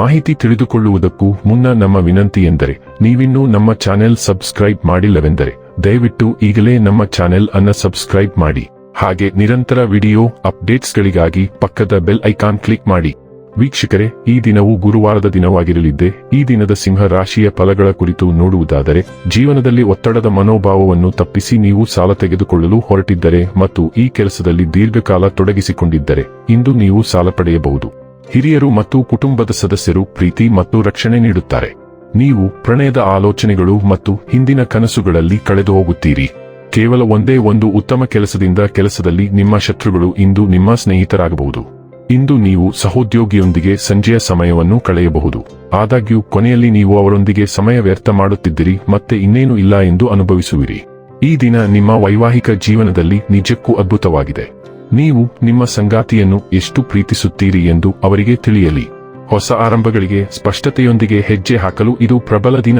ಮಾಹಿತಿ ತಿಳಿದುಕೊಳ್ಳುವುದಕ್ಕೂ ಮುನ್ನ ನಮ್ಮ ವಿನಂತಿ ಎಂದರೆ, ನೀವಿನ್ನೂ ನಮ್ಮ ಚಾನೆಲ್ ಸಬ್ಸ್ಕ್ರೈಬ್ ಮಾಡಿಲ್ಲವೆಂದರೆ, ದಯವಿಟ್ಟು ಈಗಲೇ ನಮ್ಮ ಚಾನೆಲ್ ಅನ್ನ ಸಬ್ಸ್ಕ್ರೈಬ್ ಮಾಡಿ. ಹಾಗೆ ನಿರಂತರ ವಿಡಿಯೋ ಅಪ್ಡೇಟ್ಸ್ಗಳಿಗಾಗಿ ಪಕ್ಕದ ಬೆಲ್ ಐಕಾನ್ ಕ್ಲಿಕ್ ಮಾಡಿ. ವೀಕ್ಷಕರೇ, ಈ ದಿನವು ಗುರುವಾರದ ದಿನವಾಗಿರಲಿದ್ದೆ, ಈ ದಿನದ ಸಿಂಹ ರಾಶಿಯ ಫಲಗಳ ಕುರಿತು ನೋಡುವುದಾದರೆ, ಜೀವನದಲ್ಲಿ ಒತ್ತಡದ ಮನೋಭಾವವನ್ನು ತಪ್ಪಿಸಿ ನೀವು ಸಾಲ ತೆಗೆದುಕೊಳ್ಳಲು ಹೊರಟಿದ್ದರೆ ಮತ್ತು ಈ ಕೆಲಸದಲ್ಲಿ ದೀರ್ಘಕಾಲ ತೊಡಗಿಸಿಕೊಂಡಿದ್ದರೆ, ಇಂದು ನೀವು ಸಾಲ ಪಡೆಯಬಹುದು. ಹಿರಿಯರು ಮತ್ತು ಕುಟುಂಬದ ಸದಸ್ಯರು ಪ್ರೀತಿ ಮತ್ತು ರಕ್ಷಣೆ ನೀಡುತ್ತಾರೆ. ನೀವು ಪ್ರಣಯದ ಆಲೋಚನೆಗಳು ಮತ್ತು ಹಿಂದಿನ ಕನಸುಗಳಲ್ಲಿ ಕಳೆದು ಹೋಗುತ್ತೀರಿ. ಕೇವಲ ಒಂದೇ ಒಂದು ಉತ್ತಮ ಕೆಲಸದಿಂದ ಕೆಲಸದಲ್ಲಿ ನಿಮ್ಮ ಶತ್ರುಗಳು ಇಂದು ನಿಮ್ಮ ಸ್ನೇಹಿತರಾಗಬಹುದು. ಇಂದು ನೀವು ಸಹೋದ್ಯೋಗಿಯೊಂದಿಗೆ ಸಂಜೆಯ ಸಮಯವನ್ನು ಕಳೆಯಬಹುದು. ಆದಾಗ್ಯೂ, ಕೊನೆಯಲ್ಲಿ ನೀವು ಅವರೊಂದಿಗೆ ಸಮಯ ವ್ಯರ್ಥ ಮಾಡುತ್ತಿದ್ದೀರಿ ಮತ್ತೆ ಇನ್ನೇನು ಇಲ್ಲ ಎಂದು ಅನುಭವಿಸುವಿರಿ. ಈ ದಿನ ನಿಮ್ಮ ವೈವಾಹಿಕ ಜೀವನದಲ್ಲಿ ನಿಜಕ್ಕೂ ಅದ್ಭುತವಾಗಿದೆ. ನೀವು ನಿಮ್ಮ ಸಂಗಾತಿಯನ್ನು ಎಷ್ಟು ಪ್ರೀತಿಸುತ್ತೀರಿ ಎಂದು ಅವರಿಗೆ ತಿಳಿಯಲಿ. ಹೊಸ ಆರಂಭಗಳಿಗೆ ಸ್ಪಷ್ಟತೆಯೊಂದಿಗೆ ಹೆಜ್ಜೆ ಹಾಕಲು ಇದು ಪ್ರಬಲ ದಿನ.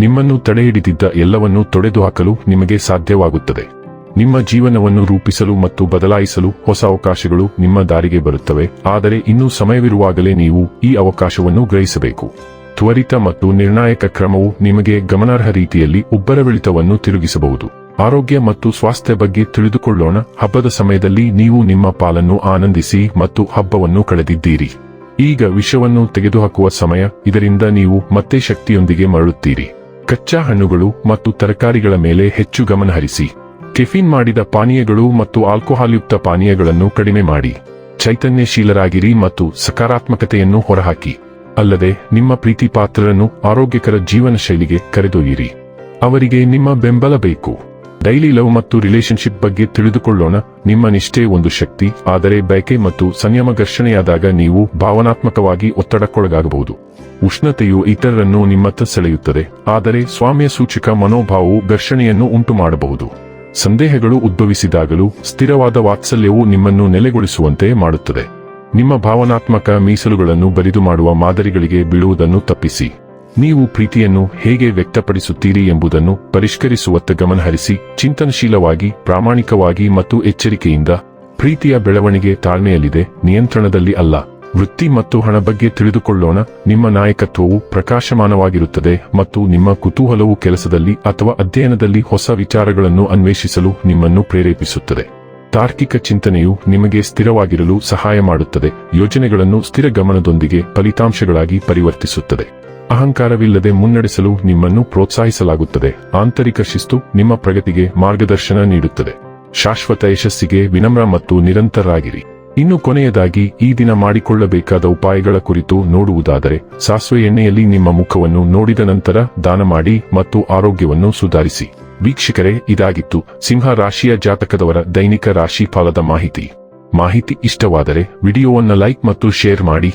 ನಿಮ್ಮನ್ನು ತಡೆಹಿಡಿದಿದ್ದ ಎಲ್ಲವನ್ನೂ ತೊಡೆದುಹಾಕಲು ನಿಮಗೆ ಸಾಧ್ಯವಾಗುತ್ತದೆ. ನಿಮ್ಮ ಜೀವನವನ್ನು ರೂಪಿಸಲು ಮತ್ತು ಬದಲಾಯಿಸಲು ಹೊಸ ಅವಕಾಶಗಳು ನಿಮ್ಮ ದಾರಿಗೆ ಬರುತ್ತವೆ. ಆದರೆ ಇನ್ನೂ ಸಮಯವಿರುವಾಗಲೇ ನೀವು ಈ ಅವಕಾಶವನ್ನು ಗ್ರಹಿಸಬೇಕು. ತ್ವರಿತ ಮತ್ತು ನಿರ್ಣಾಯಕ ಕ್ರಮವು ನಿಮಗೆ ಗಮನಾರ್ಹ ರೀತಿಯಲ್ಲಿ ಉಬ್ಬರವಿಳಿತವನ್ನು ತಿರುಗಿಸಬಹುದು. ಆರೋಗ್ಯ ಮತ್ತು ಸ್ವಾಸ್ಥ್ಯ ಬಗ್ಗೆ ತಿಳಿದುಕೊಳ್ಳೋಣ. ಹಬ್ಬದ ಸಮಯದಲ್ಲಿ ನೀವು ನಿಮ್ಮ ಪಾಲನ್ನು ಆನಂದಿಸಿ ಮತ್ತು ಹಬ್ಬವನ್ನು ಕಳೆದಿದ್ದೀರಿ. ಈಗ ವಿಷವನ್ನು ತೆಗೆದುಹಾಕುವ ಸಮಯ. ಇದರಿಂದ ನೀವು ಮತ್ತೆ ಶಕ್ತಿಯೊಂದಿಗೆ ಮರಳುತ್ತೀರಿ. ಕಚ್ಚಾ ಹಣ್ಣುಗಳು ಮತ್ತು ತರಕಾರಿಗಳ ಮೇಲೆ ಹೆಚ್ಚು ಗಮನಹರಿಸಿ ಕೆಫಿನ್ ಮಾಡಿದ ಪಾನೀಯಗಳು ಮತ್ತು ಆಲ್ಕೋಹಾಲ್ಯುಕ್ತ ಪಾನೀಯಗಳನ್ನು ಕಡಿಮೆ ಮಾಡಿ. ಚೈತನ್ಯಶೀಲರಾಗಿರಿ ಮತ್ತು ಸಕಾರಾತ್ಮಕತೆಯನ್ನು ಹೊರಹಾಕಿ. ಅಲ್ಲದೆ ನಿಮ್ಮ ಪ್ರೀತಿ ಪಾತ್ರರನ್ನು ಆರೋಗ್ಯಕರ ಜೀವನ ಶೈಲಿಗೆ ಕರೆದೊಯ್ಯಿರಿ. ಅವರಿಗೆ ನಿಮ್ಮ ಬೆಂಬಲ ಬೇಕು. ಡೈಲಿ ಲವ್ ಮತ್ತು ರಿಲೇಶನ್ಶಿಪ್ ಬಗ್ಗೆ ತಿಳಿದುಕೊಳ್ಳೋಣ. ನಿಮ್ಮ ನಿಷ್ಠೆ ಒಂದು ಶಕ್ತಿ, ಆದರೆ ಬಯಕೆ ಮತ್ತು ಸಂಯಮ ಘರ್ಷಣೆಯಾದಾಗ ನೀವು ಭಾವನಾತ್ಮಕವಾಗಿ ಒತ್ತಡಕ್ಕೊಳಗಾಗಬಹುದು. ಉಷ್ಣತೆಯು ಇತರರನ್ನು ನಿಮ್ಮತ್ತ ಸೆಳೆಯುತ್ತದೆ, ಆದರೆ ಸ್ವಾಮ್ಯ ಸೂಚಕ ಮನೋಭಾವವು ಘರ್ಷಣೆಯನ್ನು ಉಂಟು ಮಾಡಬಹುದು ಸಂದೇಹಗಳು ಉದ್ಭವಿಸಿದಾಗಲೂ ಸ್ಥಿರವಾದ ವಾತ್ಸಲ್ಯವು ನಿಮ್ಮನ್ನು ನೆಲೆಗೊಳಿಸುವಂತೆ ಮಾಡುತ್ತದೆ. ನಿಮ್ಮ ಭಾವನಾತ್ಮಕ ಮೀಸಲುಗಳನ್ನು ಬರಿದು ಮಾಡುವ ಮಾದರಿಗಳಿಗೆ ಬೀಳುವುದನ್ನು ತಪ್ಪಿಸಿ. ನೀವು ಪ್ರೀತಿಯನ್ನು ಹೇಗೆ ವ್ಯಕ್ತಪಡಿಸುತ್ತೀರಿ ಎಂಬುದನ್ನು ಪರಿಷ್ಕರಿಸುವತ್ತ ಗಮನಹರಿಸಿ ಚಿಂತನಶೀಲವಾಗಿ, ಪ್ರಾಮಾಣಿಕವಾಗಿ ಮತ್ತು ಎಚ್ಚರಿಕೆಯಿಂದ ಪ್ರೀತಿಯ ಬೆಳವಣಿಗೆ ತಾಳ್ಮೆಯಲ್ಲಿದೆ, ನಿಯಂತ್ರಣದಲ್ಲಿ ಅಲ್ಲ. ವೃತ್ತಿ ಮತ್ತು ಹಣ ಬಗ್ಗೆ ತಿಳಿದುಕೊಳ್ಳೋಣ. ನಿಮ್ಮ ನಾಯಕತ್ವವು ಪ್ರಕಾಶಮಾನವಾಗಿರುತ್ತದೆ ಮತ್ತು ನಿಮ್ಮ ಕುತೂಹಲವು ಕೆಲಸದಲ್ಲಿ ಅಥವಾ ಅಧ್ಯಯನದಲ್ಲಿ ಹೊಸ ವಿಚಾರಗಳನ್ನು ಅನ್ವೇಷಿಸಲು ನಿಮ್ಮನ್ನು ಪ್ರೇರೇಪಿಸುತ್ತದೆ. ತಾರ್ಕಿಕ ಚಿಂತನೆಯು ನಿಮಗೆ ಸ್ಥಿರವಾಗಿರಲು ಸಹಾಯ ಮಾಡುತ್ತದೆ. ಯೋಜನೆಗಳನ್ನು ಸ್ಥಿರ ಗಮನದೊಂದಿಗೆ ಫಲಿತಾಂಶಗಳಾಗಿ ಪರಿವರ್ತಿಸುತ್ತದೆ. ಅಹಂಕಾರವಿಲ್ಲದೆ ಮುನ್ನಡೆಸಲು ನಿಮ್ಮನ್ನು ಪ್ರೋತ್ಸಾಹಿಸಲಾಗುತ್ತದೆ. ಆಂತರಿಕ ಶಿಸ್ತು ನಿಮ್ಮ ಪ್ರಗತಿಗೆ ಮಾರ್ಗದರ್ಶನ ನೀಡುತ್ತದೆ. ಶಾಶ್ವತ ಯಶಸ್ಸಿಗೆ ವಿನಮ್ರ ಮತ್ತು ನಿರಂತರಾಗಿರಿ. ಇನ್ನು ಕೊನೆಯದಾಗಿ, ಈ ದಿನ ಮಾಡಿಕೊಳ್ಳಬೇಕಾದ ಉಪಾಯಗಳ ಕುರಿತು ನೋಡುವುದಾದರೆ, ಸಾಸಿವೆ ಎಣ್ಣೆಯಲ್ಲಿ ನಿಮ್ಮ ಮುಖವನ್ನು ನೋಡಿದ ನಂತರ ದಾನ ಮಾಡಿ ಮತ್ತು ಆರೋಗ್ಯವನ್ನು ಸುಧಾರಿಸಿ. ವೀಕ್ಷಕರೇ, ಇದಾಗಿತ್ತು ಸಿಂಹ ರಾಶಿಯ ಜಾತಕದವರ ದೈನಿಕ ರಾಶಿ ಫಲದ ಮಾಹಿತಿ. ಮಾಹಿತಿ ಇಷ್ಟವಾದರೆ, ವಿಡಿಯೋವನ್ನು ಲೈಕ್ ಮತ್ತು ಶೇರ್ ಮಾಡಿ.